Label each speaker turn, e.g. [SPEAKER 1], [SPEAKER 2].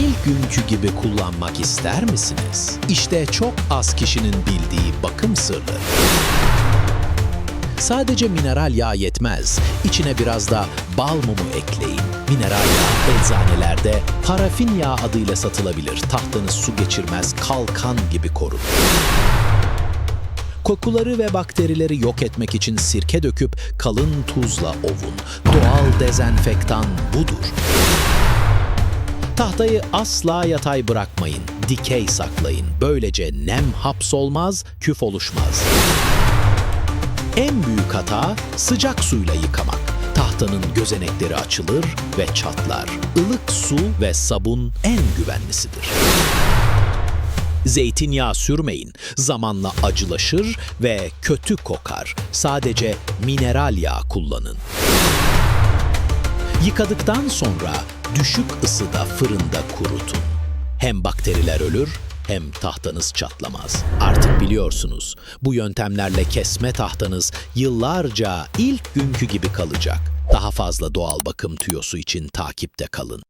[SPEAKER 1] günkü gibi kullanmak ister misiniz? İşte çok az kişinin bildiği bakım sırrı. Sadece mineral yağ yetmez. İçine biraz da bal mumu ekleyin. Mineral yağ eczanelerde parafin yağ adıyla satılabilir. Tahtanız su geçirmez, kalkan gibi korur. Kokuları ve bakterileri yok etmek için sirke döküp kalın tuzla ovun. Doğal dezenfektan budur. Tahtayı asla yatay bırakmayın. Dikey saklayın. Böylece nem hapsolmaz, küf oluşmaz. En büyük hata sıcak suyla yıkamak. Tahtanın gözenekleri açılır ve çatlar. Ilık su ve sabun en güvenlisidir. Zeytinyağı sürmeyin. Zamanla acılaşır ve kötü kokar. Sadece mineral yağ kullanın. Yıkadıktan sonra düşük ısıda fırında kurutun. Hem bakteriler ölür hem tahtanız çatlamaz. Artık biliyorsunuz bu yöntemlerle kesme tahtanız yıllarca ilk günkü gibi kalacak. Daha fazla doğal bakım tüyosu için takipte kalın.